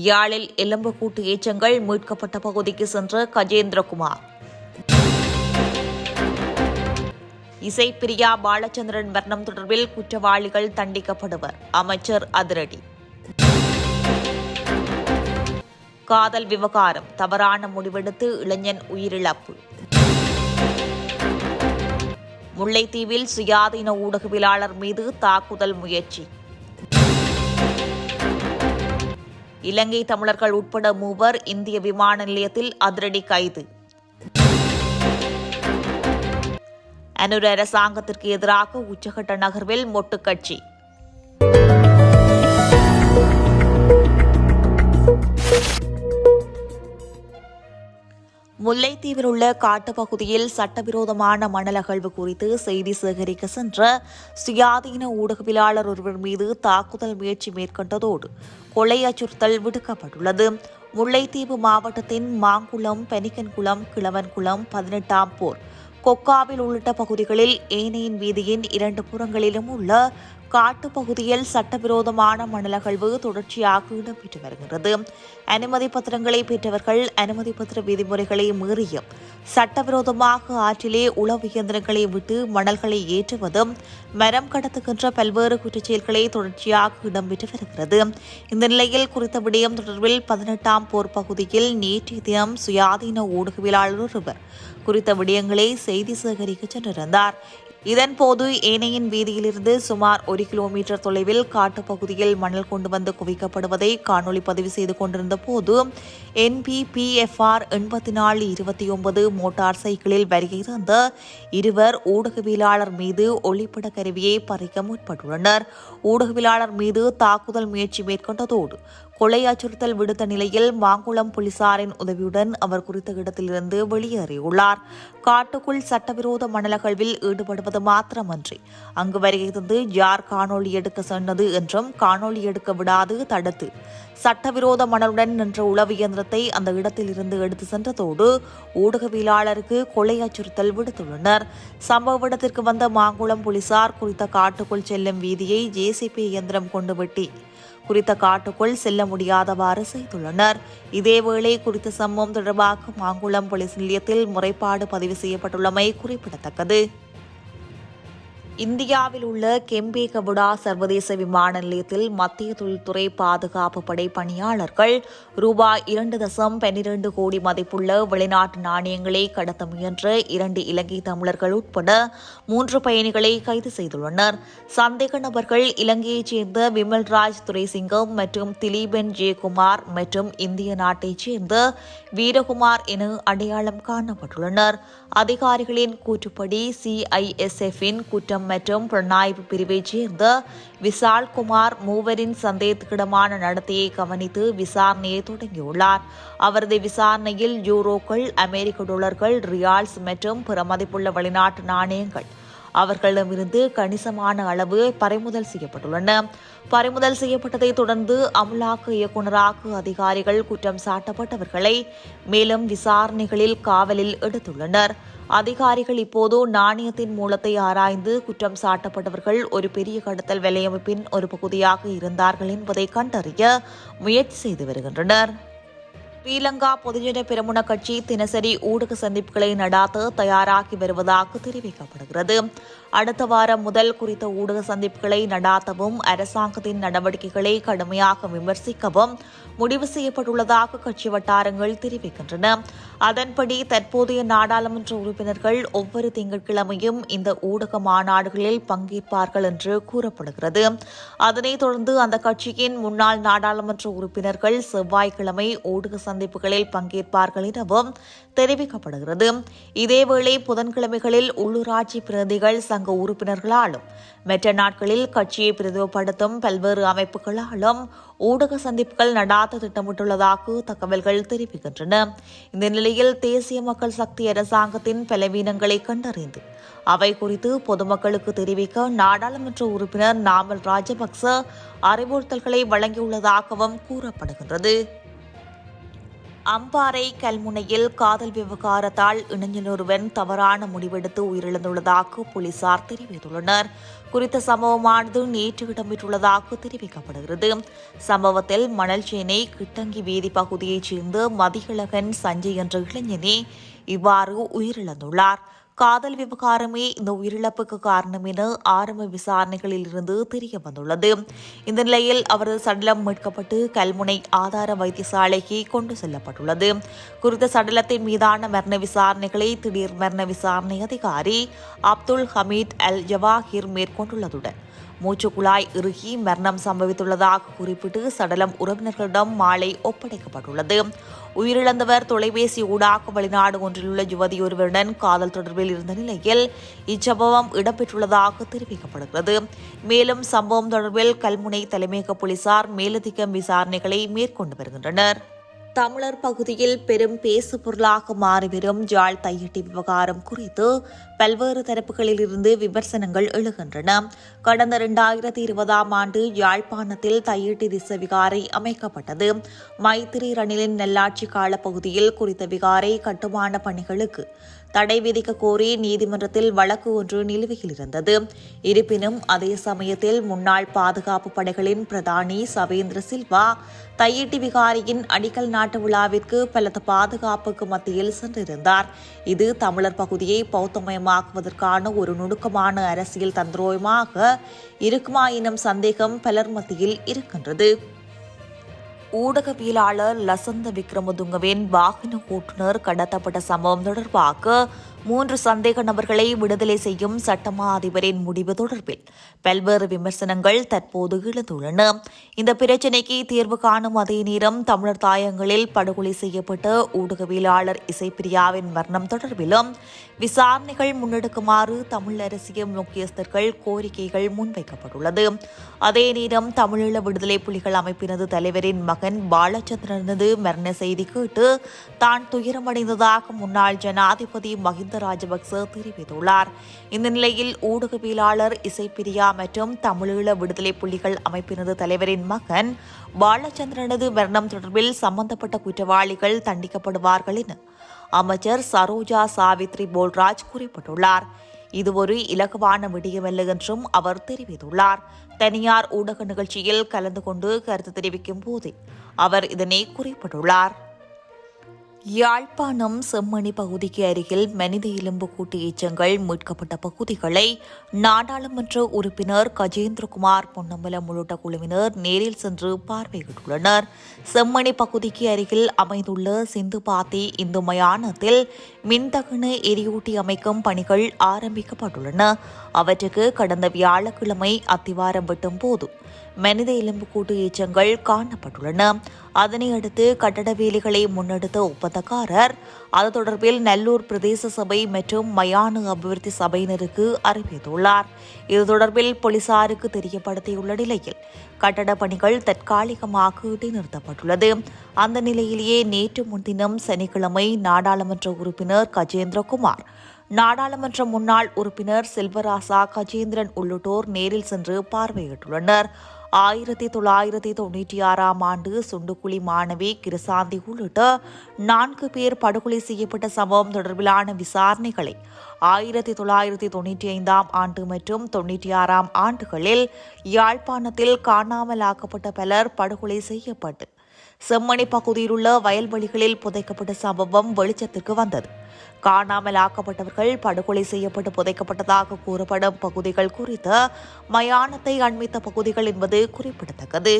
யாழில் எலும்புக்கூட்டு ஏச்சங்கள் மீட்கப்பட்ட பகுதிக்கு சென்ற கஜேந்திரகுமார். இசைப்பிரியா பாலச்சந்திரன் மரணம் தொடர்பில் குற்றவாளிகள் தண்டிக்கப்படுவர். அமைச்சர் அதிரடி. காதல் விவகாரம் தவறான முடிவெடுத்து இளைஞன் உயிரிழப்பு. முல்லைத்தீவில் சுயாதீன ஊடகவியலாளர் மீது தாக்குதல் முயற்சி. இலங்கை தமிழர்கள் உட்பட மூவர் இந்திய விமான நிலையத்தில் அதிரடி கைது. அனுர அரசாங்கத்திற்கு எதிராக உச்சகட்ட நகர்வில் மொட்டுக்கட்சி முல்லைத்தீவில் உள்ள காட்டுப்பகுதியில் சட்டவிரோதமான மணல் அகழ்வு குறித்து செய்தி சேகரிக்க சென்ற சுயாதீன ஊடகவியலாளர் ஒருவர் மீது தாக்குதல் முயற்சி மேற்கொண்டதோடு கொலை அச்சுறுத்தல் விடுக்கப்பட்டுள்ளது. முல்லைத்தீவு மாவட்டத்தின் மாங்குளம் பெனிக்கன்குளம் கிழவன்குளம் பதினெட்டாம் போர் கொக்காவில் உள்ளிட்ட பகுதிகளில் ஏனையின் வீதியின் இரண்டு புறங்களிலும் உள்ள காட்டுப்பகுதியில் சட்டவிரோதமான மணல் அகழ்வு தொடர்ச்சியாக இடம்பெற்று வருகிறது. அனுமதி பத்திரங்களை பெற்றவர்கள் அனுமதி பத்திர விதிமுறைகளை மீறியும் சட்டவிரோதமாக ஆற்றிலே உளவு இயந்திரங்களை விட்டு மணல்களை ஏற்றுவதும் மரம் கடத்துகின்ற பல்வேறு குற்றச்செயல்களை தொடர்ச்சியாக இடம்பெற்று வருகிறது. இந்த நிலையில் குறித்த விடயம் தொடர்பில் பதினெட்டாம் போர் பகுதியில் நேற்றைய தினம் சுயாதீன ஊடகவியலாளர் ஒருவர் குறித்த விடயங்களை செய்தி சேகரிக்க சென்றிருந்தார். இதன்போது ஏனையின் வீதியிலிருந்து சுமார் ஒரு கிலோமீட்டர் தொலைவில் காட்டுப்பகுதியில் மணல் கொண்டு வந்து குவிக்கப்படுவதை காணொலி பதிவு செய்து கொண்டிருந்த போது என்பிபிஎஃப்ஆர் எண்பத்தி நாலு இருபத்தி ஒன்பது மோட்டார் சைக்கிளில் வருகை தந்த இருவர் ஊடகவியலாளர் மீது ஒளிப்பட கருவியை பறிக்க முற்பட்டுள்ளனர். ஊடகவியலாளர் மீது தாக்குதல் முயற்சி மேற்கொண்டதோடு கொலை அச்சுறுத்தல் விடுத்த நிலையில் மாங்குளம் போலீசாரின் உதவியுடன் அவர் குறித்த இடத்திலிருந்து வெளியேறியுள்ளார். காட்டுக்குள் சட்டவிரோத மணலகழ்வில் ஈடுபடுவது மாத்திரமன்றி. அங்கு வருகை தந்து யார் காணொலி எடுக்க சொன்னது என்றும் காணொலி எடுக்க விடாது தடுத்து. சட்டவிரோத மணலுடன் நின்ற உளவு இயந்திரத்தை அந்த இடத்திலிருந்து எடுத்து சென்றதோடு ஊடகவியலாளருக்கு கொலை அச்சுறுத்தல் விடுத்துள்ளனர். சம்பவ இடத்திற்கு வந்த மாங்குளம் போலீசார் குறித்த காட்டுக்குள் செல்லும் வீதியை ஜேசிபி இயந்திரம் கொண்டு வெட்டி குறித்த காட்டுக்குள் செல்ல முடியாதவாறு செய்துள்ளனர். இதேவேளை குறித்த சம்பவம் தொடர்பாக மாங்குளம் போலீஸ் நிலையத்தில் முறைப்பாடு பதிவு செய்யப்பட்டுள்ளமை குறிப்பிடத்தக்கது. இந்தியாவில் உள்ள கெம்பேகவுடா சர்வதேச விமான நிலையத்தில் மத்திய தொழில்துறை பாதுகாப்பு படை பணியாளர்கள் ரூபாய் இரண்டு தசம் பன்னிரண்டு கோடி மதிப்புள்ள வெளிநாட்டு நாணயங்களை கடத்த முயன்ற இரண்டு இலங்கை தமிழர்கள் உட்பட மூன்று பயணிகளை கைது செய்துள்ளனர். சந்தேக நபர்கள் இலங்கையைச் சேர்ந்த விமல்ராஜ் துரைசிங்கம் மற்றும் திலீபன் ஜெயக்குமார் மற்றும் இந்திய நாட்டைச் சேர்ந்த வீரகுமார் என அடையாளம் காணப்பட்டுள்ளனர். அதிகாரிகளின் கூற்றுப்படி சிஐஎஸ்எஃப்பின் குற்றம் மற்றும் புலனாய்வு பிரிவைச் சேர்ந்த விசால்குமார் மூவரின் சந்தேகத்திடமான நடத்தையை கவனித்து விசாரணையை தொடங்கியுள்ளார். அவரது விசாரணையில் யூரோக்கள் அமெரிக்க டாலர்கள் ரியால்ஸ் மற்றும் பிற மதிப்புள்ள வெளிநாட்டு நாணயங்கள் அவர்களிடமிருந்து கணிசமான அளவு பறிமுதல் செய்யப்பட்டுள்ளன. பறிமுதல் செய்யப்பட்டதை தொடர்ந்து அமலாக்க இயக்குநராக அதிகாரிகள் குற்றம் சாட்டப்பட்டவர்களை மேலும் விசாரணைகளில் காவலில் எடுத்துள்ளனர். அதிகாரிகள் இப்போது நாணயத்தின் மூலத்தை ஆராய்ந்து குற்றம் சாட்டப்பட்டவர்கள் ஒரு பெரிய கடத்தல் வலையமைப்பின் ஒரு பகுதியாக இருந்தார்கள் என்பதை கண்டறிய முயற்சி செய்து வருகின்றனர். ஸ்ரீலங்கா பொதுஜன பெருமுன கட்சி தினசரி ஊடக சந்திப்புகளை நடாத்த தயாராகி வருவதாக தெரிவிக்கப்படுகிறது. அடுத்த வாரம் முதல் குறித்த ஊடக சந்திப்புகளை நடாத்தவும் அரசாங்கத்தின் நடவடிக்கைகளை கடுமையாக விமர்சிக்கவும் முடிவு செய்யப்பட்டுள்ளதாக கட்சி வட்டாரங்கள் தெரிவிக்கின்றன. அதன்படி தற்போதைய நாடாளுமன்ற உறுப்பினர்கள் ஒவ்வொரு திங்கட்கிழமையும் இந்த ஊடக மாநாடுகளில் பங்கேற்பார்கள் என்று கூறப்படுகிறது. அதனைத் தொடர்ந்து அந்த கட்சியின் முன்னாள் நாடாளுமன்ற உறுப்பினர்கள் செவ்வாய்க்கிழமை ஊடக சந்திப்புகளில் பங்கேற்பார்கள் எனவும் தெரிவிக்கப்படுகிறது. இதேவேளை புதன்கிழமைகளில் உள்ளூராட்சி பிரதிகள் சங்க உறுப்பினர்களாலும் மற்ற நாட்களில் கட்சியை பிரதிபப்படுத்தும் பல்வேறு அமைப்புகளாலும் ஊடக சந்திப்புகள் நடாத்த திட்டமிட்டுள்ளதாக தகவல்கள் தெரிவிக்கின்றன. இந்த நிலையில் தேசிய மக்கள் சக்தி அரசாங்கத்தின் பலவீனங்களை கண்டறிந்து அவை குறித்து பொதுமக்களுக்கு தெரிவிக்க நாடாளுமன்ற உறுப்பினர் நாமல் ராஜபக்ச அறிவுறுத்தல்களை வழங்கியுள்ளதாகவும் கூறப்படுகின்றது. அம்பாறை கல்முனையில் காதல் விவகாரத்தால் இளைஞர் ஒருவன் தவறான முடிவெடுத்து உயிரிழந்துள்ளதாக போலீசார் தெரிவித்துள்ளனர். குறித்த சம்பவமானது நேற்று இடம்பெற்றுள்ளதாக தெரிவிக்கப்படுகிறது. சம்பவத்தில் மணல்சேனை கிட்டங்கி வீதி பகுதியைச் சேர்ந்த மதிகிழகன் சஞ்சய் என்ற இளைஞனே இவ்வாறு உயிரிழந்துள்ளார். காதல் விவகாரமே இந்த உயிரிழப்புக்கு காரணம் என ஆரம்ப விசாரணைகளில் இருந்து தெரிய வந்துள்ளது. இந்த நிலையில் அவரது சடலம் மீட்கப்பட்டு கல்முனை ஆதார வைத்தியசாலைக்கு கொண்டு செல்லப்பட்டுள்ளது. குறித்த சடலத்தின் மீதான மரண விசாரணைகளை திடீர் மரண விசாரணை அதிகாரி அப்துல் ஹமீத் அல் ஜவாஹிர் மேற்கொண்டுள்ளதுடன் மூச்சுக்குழாய் இறுகி மரணம் சம்பவித்துள்ளதாக குறிப்பிட்டு சடலம் உறவினர்களிடம் மாலை ஒப்படைக்கப்பட்டுள்ளது. உயிரிழந்தவர் தொலைபேசி ஊடாக வெளிநாடு ஒன்றிலுள்ள யுவதியொருவருடன் காதல் தொடர்பில் இருந்த நிலையில் இச்சம்பவம் இடம்பெற்றுள்ளதாக தெரிவிக்கப்படுகிறது. மேலும் சம்பவம் தொடர்பில் கல்முனை தலைமையக போலீசார் மேலதிக விசாரணைகளை மேற்கொண்டு வருகின்றனர். தமிழர் பகுதியில் பெரும் பேசு பொருளாக மாறிவரும் ஜாழ் தையிட்டி விவகாரம் குறித்து பல்வேறு தரப்புகளில் இருந்து விமர்சனங்கள் எழுகின்றன. கடந்த இரண்டாயிரத்தி இருபதாம் ஆண்டு யாழ்ப்பாணத்தில் தையிட்டி திச விகாரை அமைக்கப்பட்டது. மைத்திரி ரணிலின் நல்லாட்சி கால பகுதியில் குறித்த விகாரை கட்டுமான பணிகளுக்கு தடை விதிக்க கோரி நீதிமன்றத்தில் வழக்கு ஒன்று நிலுவையில் இருந்தது இருப்பினும் அதே சமயத்தில் முன்னாள் பாதுகாப்பு படைகளின் பிரதானி சவேந்திர சில்வா தையிட்டி விகாரியின் அடிக்கல் நாட்டு விழாவிற்கு பலத்த பாதுகாப்புக்கு மத்தியில் சென்றிருந்தார். இது தமிழர் பகுதியை பௌத்தமயமாக்குவதற்கான ஒரு நுணுக்கமான அரசியல் தந்திரோயமாக இருக்குமாயினும் சந்தேகம் பலர் மத்தியில் இருக்கின்றது. ஊடகவியலாளர் லசந்த விக்ரமதுங்கவின் வாகன ஓட்டுநர் கடத்தப்பட்ட சம்பவம் தொடர்பாக மூன்று சந்தேக நபர்களை விடுதலை செய்யும் சட்டமா அதிபரின் முடிவு தொடர்பில் பல்வேறு விமர்சனங்கள் தற்போது எழுந்துள்ளன. இந்த பிரச்சினைக்கு தீர்வு காணும் அதே நேரம் தமிழர் தாயங்களில் படுகொலை செய்யப்பட்ட ஊடகவியலாளர் இசைப்பிரியாவின் மரணம் தொடர்பிலும் விசாரணைகள் முன்னெடுக்குமாறு தமிழ் அரசியல் முக்கியஸ்தர்கள் கோரிக்கைகள் முன்வைக்கப்பட்டுள்ளது. அதே நேரம் தமிழீழ விடுதலை புலிகள் அமைப்பினது தலைவரின் மகன் பாலச்சந்திரனது மரண செய்தி கேட்டு தான் துயரமடைந்ததாக முன்னாள் ஜனாதிபதி மஹிந்த மஹிந்த ராஜபக்ச தெரிவித்துள்ளார். இந்த நிலையில் ஊடகவியலாளர் இசைப்பிரியா மற்றும் தமிழீழ விடுதலை புலிகள் அமைப்பினது தலைவரின் மகன் பாலச்சந்திரனது மரணம் தொடர்பில் சம்பந்தப்பட்ட குற்றவாளிகள் தண்டிக்கப்படுவார்கள் என அமைச்சர் சரோஜா சாவித்ரி போல்ராஜ் குறிப்பிட்டுள்ளார். இது ஒரு இலகுவான விடயமல்ல என்றும் அவர் தெரிவித்துள்ளார். தனியார் ஊடக நிகழ்ச்சியில் கலந்து கொண்டு கருத்து தெரிவிக்கும் போது அவர் இதனை குறிப்பிட்டுள்ளார். யாழ்ப்பாணம் செம்மணி பகுதிக்கு அருகில் மனித எலும்பு கூட்டு எச்சங்கள் மீட்கப்பட்ட பகுதிகளை நாடாளுமன்ற உறுப்பினர் கஜேந்திரகுமார் பொன்னம்பலம் உள்ளிட்ட குழுவினர் நேரில் சென்று பார்வையிட்டுள்ளனர். செம்மணி பகுதிக்கு அருகில் அமைந்துள்ள சிந்துபாத்தி இந்து மயானத்தில் மின்தகன எரியூட்டி அமைக்கும் பணிகள் ஆரம்பிக்கப்பட்டுள்ளன. அவற்றுக்கு கடந்த வியாழக்கிழமை அத்திவாரம் வெட்டும் போது மனித எலும்புக்கூட்டு எச்சங்கள் காணப்பட்டுள்ளன. அதனை அடுத்து கட்டட வேலைகளை முன்னெடுத்த ஒப்பந்தக்காரர் அது தொடர்பில் நல்லூர் பிரதேச சபை மற்றும் மயான அபிவிருத்தி சபையினருக்கு அறிவித்துள்ளார். இது தொடர்பில் போலீசாருக்கு தெரியப்படுத்தியுள்ள நிலையில் கட்டட பணிகள் தற்காலிகமாக இடைநிறுத்தப்பட்டுள்ளது. அந்த நிலையிலேயே நேற்று முன்தினம் சனிக்கிழமை நாடாளுமன்ற உறுப்பினர் கஜேந்திரகுமார் நாடாளுமன்ற முன்னாள் உறுப்பினர் செல்வராசா கஜேந்திரன் உள்ளிட்டோர் நேரில் சென்று பார்வையிட்டுள்ளனர். ஆயிரத்தி தொள்ளாயிரத்தி தொண்ணூற்றி ஆறாம் ஆண்டு சுண்டுக்குழி மாணவி கிருசாந்தி உள்ளிட்ட நான்கு பேர் படுகொலை செய்யப்பட்ட சம்பவம் தொடர்பிலான விசாரணைகளை ஆயிரத்தி தொள்ளாயிரத்தி தொண்ணூற்றி ஐந்தாம் ஆண்டு மற்றும் தொண்ணூற்றி ஆறாம் ஆண்டுகளில் யாழ்ப்பாணத்தில் காணாமலாக்கப்பட்ட பலர் படுகொலை செய்யப்பட்டு செம்மணி பகுதியில் உள்ள வயல்வெளிகளில் புதைக்கப்பட்ட சம்பவம் வெளிச்சத்திற்கு வந்தது. காணாமல் ஆக்கப்பட்டவர்கள் படுகொலை செய்யப்பட்டு புதைக்கப்பட்டதாக கூறப்படும் பகுதிகள் குறித்த மயானத்தை அண்மித்த பகுதிகள் என்பது குறிப்பிடத்தக்கது.